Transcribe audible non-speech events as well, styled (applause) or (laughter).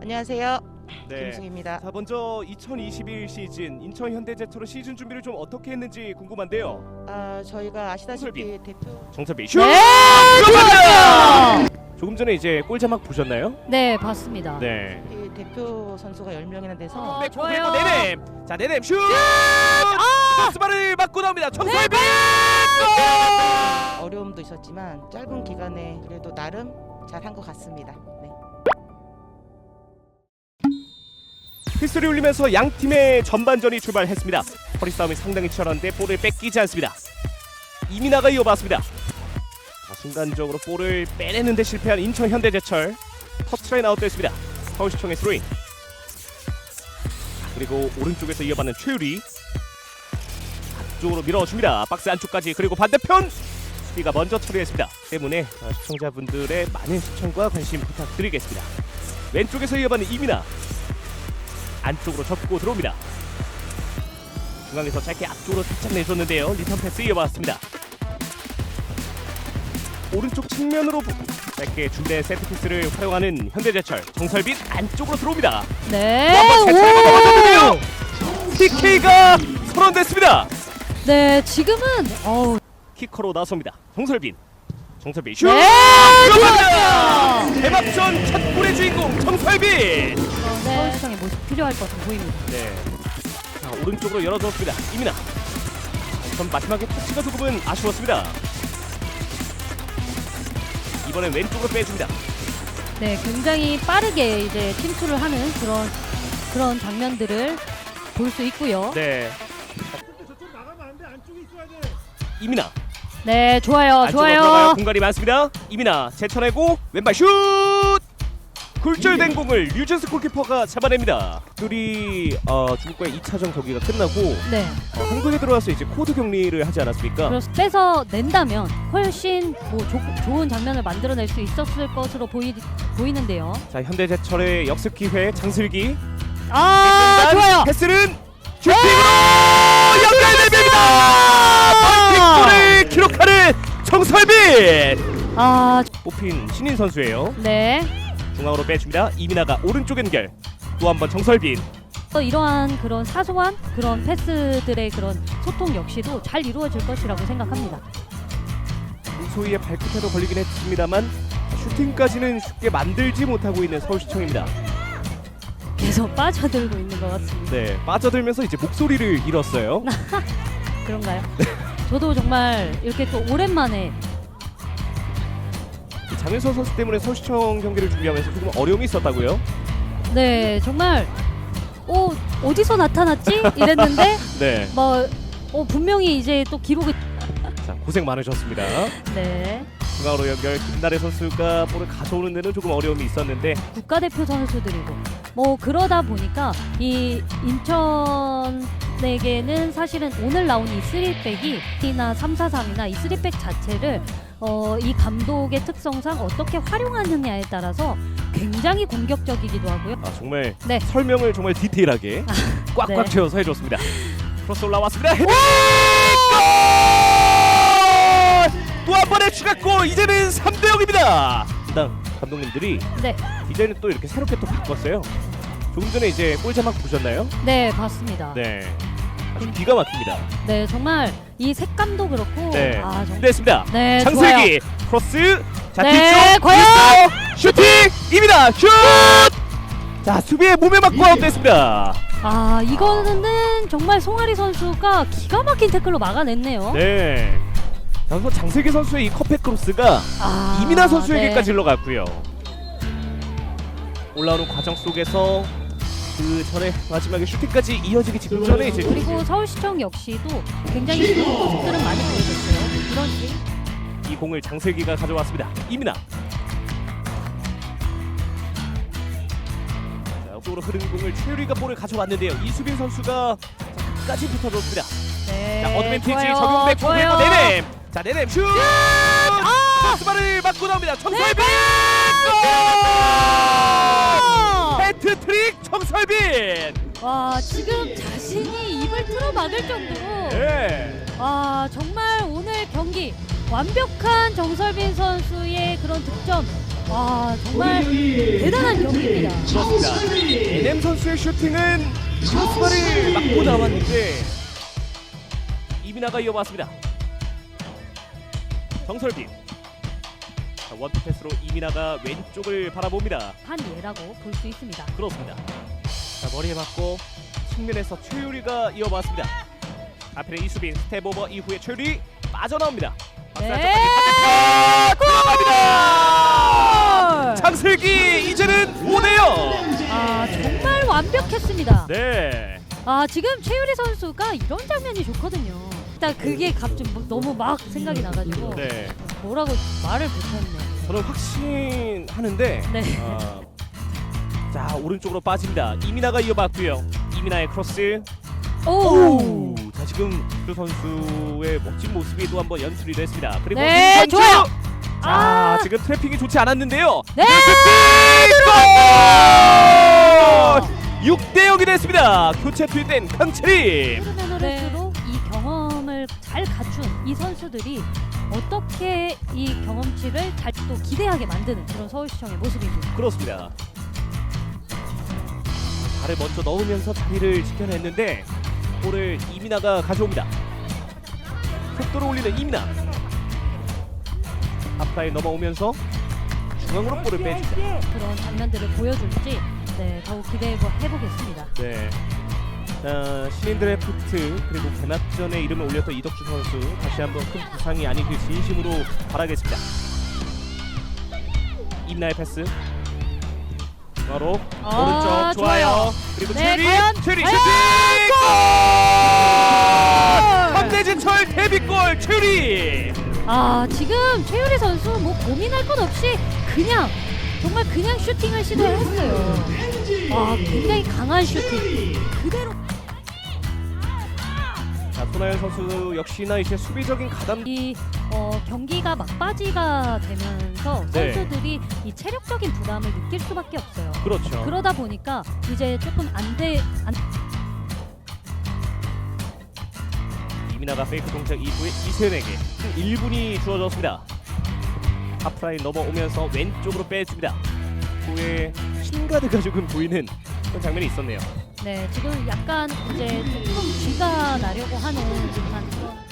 안녕하세요. 네. 김승입니다. 자 먼저 2021 시즌 인천 현대제철의 시즌 준비를 좀 어떻게 했는지 궁금한데요. 아, 저희가 아시다시피 대표 정섭이 슛! 네, 들어갑니다! 조금 전에 이제 골 자막 보셨나요? 네, 봤습니다. 네. 이 대표 선수가 10명이나 돼서 어, 네, 좋아요. 그리고 네넴. 자, 네넴 슛! 스바를 맞고 나옵니다. 정섭이! 어려움도 있었지만 짧은 기간에 그래도 나름 잘 한 것 같습니다. 네. 피스를 울리면서 양 팀의 전반전이 출발했습니다. 허리 싸움이 상당히 치열한데 볼을 뺏기지 않습니다. 이민아가 이어봤습니다. 자, 순간적으로 볼을 빼내는데 실패한 인천 현대제철 터치라인 아웃됐습니다. 서울시청의 스로잉 그리고 오른쪽에서 이어받는 최유리 앞쪽으로 밀어줍니다. 박스 안쪽까지 그리고 반대편 수비가 먼저 처리했습니다. 때문에 어, 시청자분들의 많은 시청과 관심 부탁드리겠습니다. 왼쪽에서 이어받는 이민아 안쪽으로 접고 들어옵니다. 중앙에서 짧게 앞쪽으로 살짝 내줬는데요. 리턴 패스 이어봤습니다. 오른쪽 측면으로 부- 짧게 준비된 세트 피스를 활용하는 현대제철 정설빈 안쪽으로 들어옵니다. 네. 먹었는데요. PK가 선언됐습니다. 네, 지금은 어우, 키커로 나섭니다. 정설빈. 정설빈 슛! 네. 들어갑니다. 대박전 첫 골의 주인공 정설빈. 네. 서울시청의 모습 필요할 것으로 보입니다. 네. 자, 오른쪽으로 열어줬습니다. 이민아. 우선 마지막에 터치가 조금은 아쉬웠습니다. 이번엔 왼쪽으로 빼줍니다. 네, 굉장히 빠르게 이제 침투를 하는 그런 그런 장면들을 볼 수 있고요. 네. 이민아. 네, 좋아요, 안쪽으로 들어가요. 좋아요. 공간이 많습니다. 이민아 제쳐내고 왼발 슛! 굴절된 공을 류준스 골키퍼가 잡아냅니다. 둘이 어, 중국과의 2차전 경기가 끝나고 네, 어, 한국에 들어와서 이제 코드 격리를 하지 않았습니까? 그래서 빼서 낸다면 훨씬 뭐 조, 좋은 장면을 만들어낼 수 있었을 것으로 보이, 보이는데요. 자 현대제철의 역습 기회 장슬기 아, 좋아요. 패스는 슈팅으로 연결됩니다. 골을 기록하는 정설빈 아, 뽑힌 신인 선수예요. 네. 중앙으로 빼줍니다. 이민아가 오른쪽 연결 또 한 번 정설빈 또 이러한 그런 사소한 그런 패스들의 그런 소통 역시도 잘 이루어질 것이라고 생각합니다. 소희의 발끝에도 걸리긴 했습니다만 슈팅까지는 쉽게 만들지 못하고 있는 서울시청입니다. 계속 빠져들고 있는 것 같습니다. 네 빠져들면서 이제 목소리를 잃었어요. (laughs) 그런가요? 저도 정말 이렇게 또 오랜만에 장윤서 선수 때문에 서울시청 경기를 준비하면서 조금 어려움이 있었다고요? 네 정말 어 어디서 나타났지 이랬는데 (laughs) 네. 뭐 어, 분명히 이제 또 기록이 자 고생 많으셨습니다. (laughs) 네 중앙으로 연결 김나래 선수가 볼을 가져오는 데는 조금 어려움이 있었는데 국가대표 선수들이고 뭐 그러다 보니까 이 인천에게는 사실은 오늘 나온 이 3백이 이나 343이나 이 3백 자체를 어, 이 감독의 특성상 어떻게 활용하느냐에 따라서 굉장히 공격적이기도 하고요. 아 정말 네. 설명을 정말 디테일하게 꽉꽉 네. 채워서 해줬습니다. 크로스 올라왔습니다. 헤딩! 또한 번의 추가골 이제는 3대 0입니다. 담당 감독님들이 네, 이제는 또 이렇게 새롭게 또 바꿨어요. 조금 전에 이제 골 자막 보셨나요? 네 봤습니다. 네. 아주 기가 막힙니다. 네 정말 이 색감도 그렇고 네. 아 정말 됐습니다. 네 좋아요. 장슬기 크로스 자 네, 뒤쪽 과연! 슈팅입니다 슛! 자 수비에 몸에 맞고 아웃됐습니다. 아 이거는 정말 송아리 선수가 기가 막힌 태클로 막아냈네요. 네. 자, 우선 장슬기 선수의 이 컵백 크로스가 아, 이민아 선수에게까지 네. 흘러갔고요. 올라오는 과정 속에서 그 전에 마지막에 슈팅까지 이어지기 직전에 이제 그리고 서울시청 역시도 굉장히 좋은 모습들은 많이 보여줬어요. 식. 이 공을 장슬기가 가져왔습니다. 이민아. 자, 쪽으로 흐르는 공을 최유리가 볼을 가져왔는데요. 이수빈 선수가 자, 끝까지 붙어줬습니다. 네. 자, 어드밴티지 좋아요, 좋아요. 그리고 네넴. 자, 네넴 슛! 아! 스바를 맞고 나옵니다. 정설빈! 골! 해트트릭 정설빈! 와 지금 자신이 입을 틀어 막을 정도로 네. 아 정말 오늘 경기 완벽한 정설빈 선수의 그런 득점 아 정말 대단한 경기입니다. 그렇습니다. NM 선수의 슈팅은 크로스바를 맞고 나왔는데 이민아가 이어봤습니다. 정설빈 자, 원투 패스로 이민아가 왼쪽을 바라봅니다. 한 예라고 볼 수 있습니다. 그렇습니다. 자, 머리에 맞고 측면에서 최유리가 이어봤습니다. 앞에는 이수빈 스텝 오버 이후에 최유리 빠져나옵니다. 네. 들어갑니다. 장슬기 이제는 5대0. 아 정말 완벽했습니다. 네. 아 지금 최유리 선수가 이런 장면이 좋거든요. 일단 그게 갑자기 뭐 너무 막 생각이 나가지고 네. 뭐라고 말을 못했네. 저는 확신하는데 네. 어, 자 오른쪽으로 빠집니다. 이민아가 이어봤고요. 이민아의 크로스. 오. 자 지금 그 선수의 멋진 모습이 또 한번 연출이 됐습니다. 그리고 네! 좋아요. 자 아. 지금 트래핑이 좋지 않았는데요. 네. 골! 6대 0이 됐습니다. 교체 투입된 강채림. 흐르면 흐를수록 이 경험을 잘 갖춘 이 선수들이 어떻게 이 경험치를 잘 또 기대하게 만드는 그런 서울시청의 모습입니다. 그렇습니다. 발을 먼저 넣으면서 자리를 지켜냈는데 볼을 이민아가 가져옵니다. 속도를 올리는 이민아. 앞라인 넘어오면서 중앙으로 볼을 빼줍니다. 그런 장면들을 보여줄지 네, 더욱 기대해 보겠습니다. 네. 자, 신인 드래프트 그리고 개막전에 이름을 올렸던 이덕주 선수 다시 한번 큰 부상이 아니길 진심으로 바라겠습니다. 이민아의 패스. 바로 아, 오른쪽 좋아요. 좋아요. 그리고 네, 최리 과연? 최리 과연? 슈팅! 골! 현대진철 데뷔골 최리. 아 지금 최유리 선수 뭐 고민할 것 없이 그냥 정말 그냥 슈팅을 시도했어요. 아 굉장히 강한 슈팅 그대로 자, 손아연 선수 역시나 이제 수비적인 가담 이 어, 경기가 막바지가 되면서 네. 선수들이 이 체력적인 부담을 느낄 수밖에 없어요. 그렇죠. 그러다 보니까 이제 조금 안돼 안, 이민아가 페이크 동작 이후에 이세은에게 1분이 주어졌습니다. 하프라인 넘어오면서 왼쪽으로 빼줍니다. 후에 신가드가 조금 보이는 그런 장면이 있었네요. 네 지금 약간 이제 조금 쥐가 나려고 하는 듯한